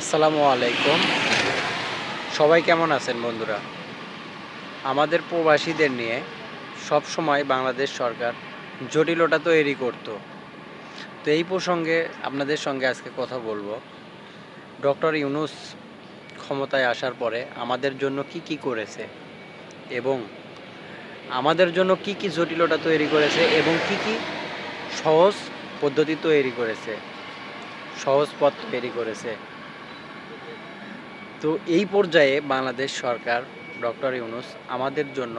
আসসালামু আলাইকুম। সবাই কেমন আছেন বন্ধুরা? আমাদের প্রবাসীদের নিয়ে সব সময় বাংলাদেশ সরকার জটিলতা তৈরি করত। তো এই প্রসঙ্গে আপনাদের সঙ্গে আজকে কথা বলব। ডক্টর ইউনুস ক্ষমতায় আসার পরে আমাদের জন্য কি কি করেছে এবং আমাদের জন্য কি কি জটিলতা তৈরি করেছে এবং কি কি সহজ পদ্ধতি তৈরি করেছে, সহজ পথ তৈরি করেছে তো এই পর্যায়ে বাংলাদেশ সরকার, ডক্টর ইউনুস, আমাদের জন্য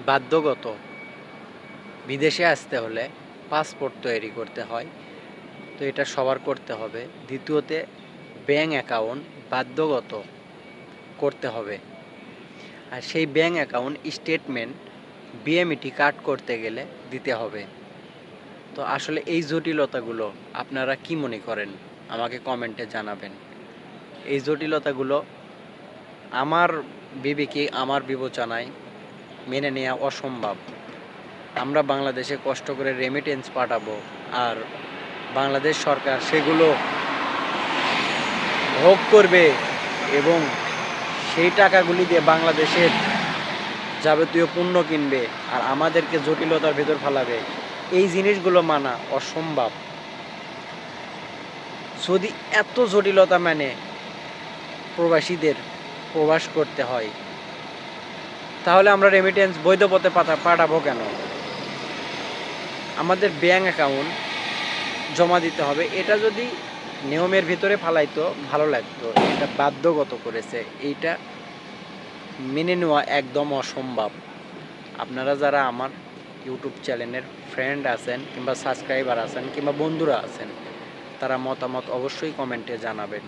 বাধ্যগত বিদেশে আসতে হলে পাসপোর্ট তৈরি করতে হয়। তো এটা সবার করতে হবে। দ্বিতীয়তে ব্যাঙ্ক অ্যাকাউন্ট বাধ্যগত করতে হবে। আর সেই bank account statement BMET card করতে গেলে দিতে হবে। তো আসলে এই জটিলতাগুলো আপনারা কি মনে করেন? আমাকে কমেন্টে জানাবেন। এই জটিলতাগুলো আমার বিবেকে আমার বিবেচনায় মেনে নেওয়া অসম্ভব। আমরা বাংলাদেশে কষ্ট করে রেমিটেন্স পাঠাবো আর বাংলাদেশ সরকার সেগুলো ভোগ করবে এবং সেই টাকাগুলি দিয়ে বাংলাদেশের যাবতীয় পণ্য কিনবে আর আমাদেরকে জটিলতার ভেতর ফেলাবে। এই জিনিসগুলো মানা অসম্ভব। যদি এত জটিলতা মানে প্রবাসীদের প্রবাস করতে হয়। তাহলে আমরা রেমিটেন্স বৈধ পথে পাঠা পাঠাবো কেন? আমাদের ব্যাঙ্ক অ্যাকাউন্ট জমা দিতে হবে। এটা যদি নিয়মের ভিতরে ফালাইতো, ভালো লাগতো। এটা বাধ্যগত করেছে। এইটা মেনে নেওয়া একদম অসম্ভব। আপনারা যারা আমার ইউটিউব চ্যানেলের ফ্রেন্ড আছেন কিংবা সাবস্ক্রাইবার আছেন কিংবা বন্ধুরা আছেন তারা মতামত অবশ্যই কমেন্টে জানাবেন।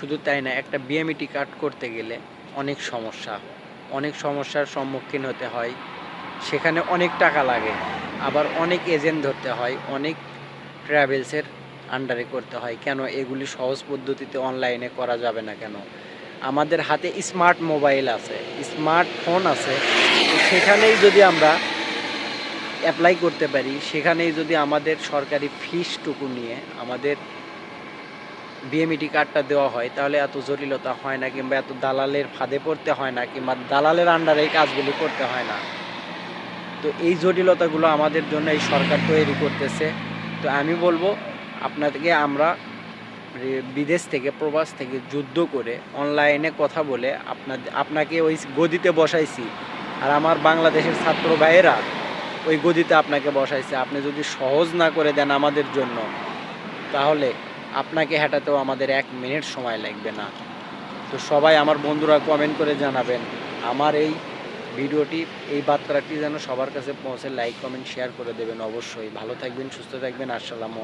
শুধু তাই না, একটা বিএমইটি কার্ড করতে গেলে অনেক সমস্যা। অনেক সমস্যার সম্মুখীন হতে হয়। সেখানে অনেক টাকা লাগে। আবার অনেক এজেন্ট ধরতে হয়। অনেক ট্রাভেলসের আন্ডারে করতে হয়। কেন? এগুলি সহজ পদ্ধতিতে অনলাইনে করা যাবে না কেন? আমাদের হাতে স্মার্ট মোবাইল আছে স্মার্টফোন আছে। সেখানেই যদি আমরা অ্যাপ্লাই করতে পারি, সেখানেই যদি আমাদের সরকারি ফিসটুকু নিয়ে আমাদের বিএমইটি কার্ডটা দেওয়া হয়, তাহলে এত জটিলতা হয় না কিংবা এত দালালের ফাঁদে পড়তে হয় না কিংবা দালালের আন্ডারে এই কাজগুলি করতে হয় না। তো এই জটিলতাগুলো আমাদের জন্য এই সরকার তৈরি করতেছে। তো আমি বলব, আপনাদেরকে আমরা বিদেশ থেকে, প্রবাস থেকে যুদ্ধ করে অনলাইনে কথা বলে আপনাদের আপনাকে ওই গদিতে বসাইছি। আর আমার বাংলাদেশের ছাত্র ভাইয়েরা ওই গদিতে আপনাকে বসাইছে। আপনি যদি সহজ না করে দেন আমাদের জন্য, তাহলে আপনাকে হেঁটাতেও আমাদের এক মিনিট সময় লাগবে না। তো সবাই আমার বন্ধুরা কমেন্ট করে জানাবেন, আমার এই ভিডিওটি, এই বার্তাটি যেন সবার কাছে পৌঁছে। লাইক কমেন্ট শেয়ার করে দেবেন অবশ্যই। ভালো থাকবেন, সুস্থ থাকবেন। আসসালামু